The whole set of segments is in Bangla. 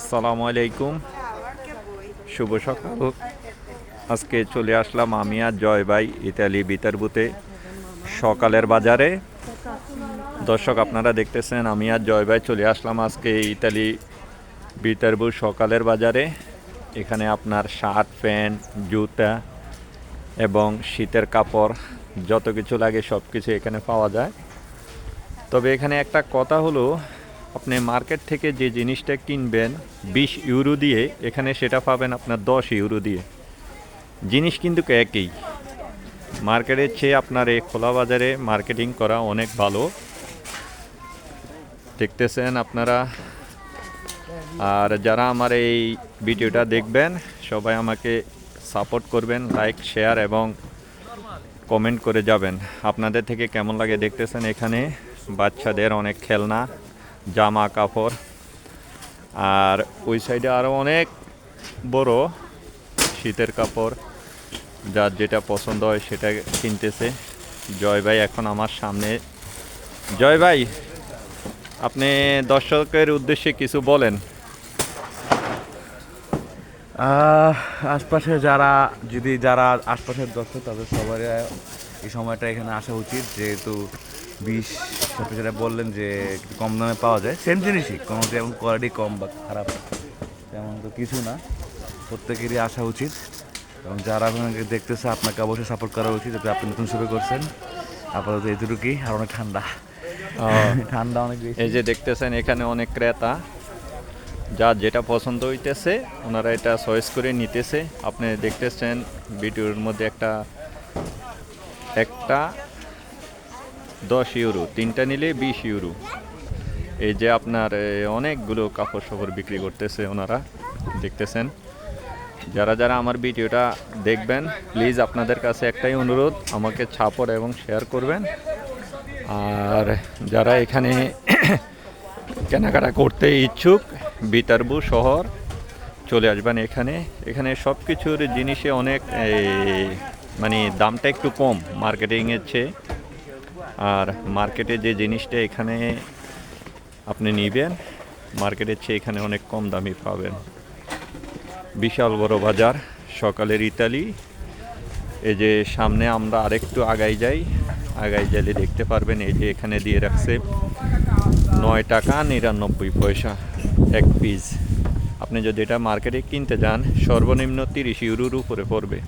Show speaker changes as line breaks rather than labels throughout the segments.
আসসালামু আলাইকুম। শুভ সকাল। আজকে চলে আসলাম আমি আর জয় ভাই ইতালি বিতারবুতে সকালের বাজারে। দর্শক, আপনারা দেখতেছেন আমি আর জয় ভাই চলে আসলাম আজকে ইতালি বিতারবু সকালের বাজারে। এখানে আপনার শার্ট, প্যান্ট, জুতা এবং শীতের কাপড়, যত কিছু লাগে সব কিছু এখানে পাওয়া যায়। তবে এখানে একটা কথা হলো আপনি মার্কেট থেকে যে জিনিসটা কিনবেন, বিশ ইউরো দিয়ে, এখানে সেটা পাবেন আপনার দশ ইউরো দিয়ে। জিনিস কিন্তু একই। মার্কেটের চেয়ে আপনার এই খোলা বাজারে মার্কেটিং করা অনেক ভালো। দেখতেছেন আপনারা? আর যারা আমার এই ভিডিওটা দেখবেন, সবাই আমাকে সাপোর্ট করবেন, লাইক, শেয়ার এবং কমেন্ট করে যাবেন। আপনাদের থেকে কেমন লাগে দেখতেছেন এখানে? বাচ্চাদের অনেক খেলনা। জামা কাপড়। আর ওই সাইডে আরও অনেক বড় শীতের কাপড়, যার যেটা পছন্দ হয় সেটা কিনতেছে। জয় ভাই, এখন আমার সামনে। জয় ভাই, আপনি দর্শকের উদ্দেশ্যে কিছু বলেন।
আশপাশে যারা, যদি যারা আশপাশের দর্শক, তাদের সবার এই সময়টা এখানে আসা উচিত, যেহেতু বিষ আপনি যেটা বললেন যে একটু কম দামে পাওয়া যায়। সেম জিনিসই কোনো যেমন কোয়ালিটি কম বা খারাপ তেমন তো কিছু না। প্রত্যেকেরই আসা উচিত। এবং যারা আপনাকে দেখতেছে আপনাকে অবশ্যই সাপোর্ট করা উচিত যাতে আপনি নতুন শুরু করছেন। আপাতত এতটুকুই আর অনেক ঠান্ডা। ঠান্ডা অনেক বেশি।
এই যে দেখতেছেন এখানে অনেক ক্রেতা। যা যেটা পছন্দ হইতেছে ওনারা এটা চয়েস করে নিতেছে। আপনি দেখতেছেন ভিডিওর মধ্যে একটা একটা দশ ইউরো, তিনটা নিলে বিশ ইউরো। এই যে আপনার অনেকগুলো কাপড় সাপড় বিক্রি করতেছে ওনারা, দেখতেছেন। যারা যারা আমার ভিডিওটা দেখবেন প্লিজ আপনাদের কাছে একটাই অনুরোধ, আমাকে ছাপড় এবং শেয়ার করবেন। আর যারা এখানে কেনাকাটা করতে ইচ্ছুক, বিতারবু শহর, চলে আসবেন এখানে। এখানে সব কিছুর জিনিসে অনেক মানে দামটা একটু কম মার্কেটিংয়ের চেয়ে। আর মার্কেটে যে জিনিসটা এখানে আপনি নিবেন মার্কেটের চেয়ে এখানে অনেক কম দামি পাবেন। বিশাল বড় বাজার, সকালের ইতালি। এই যে সামনে আমরা আরেকটু আগাই যাই। আগাই গেলে দেখতে পারবেন, এই যে এখানে দিয়ে রাখছে নয় টাকা নিরানব্বই পয়সা এক পিস আপনি যদি এটা মার্কেটে কিনতে যান, সর্বনিম্ন তিরিশ ইউরোর উপরে পড়বে।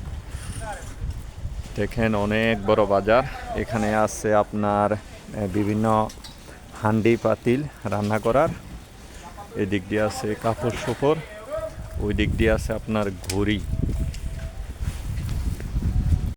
দেখেন অনেক বড় বাজার। এখানে আছে আপনার বিভিন্ন হান্ডি পাতিল রান্না করার। এদিক দিয়ে আছে কাপড় সোপড় ওই দিক দিয়ে আছে আপনার ঘড়ি।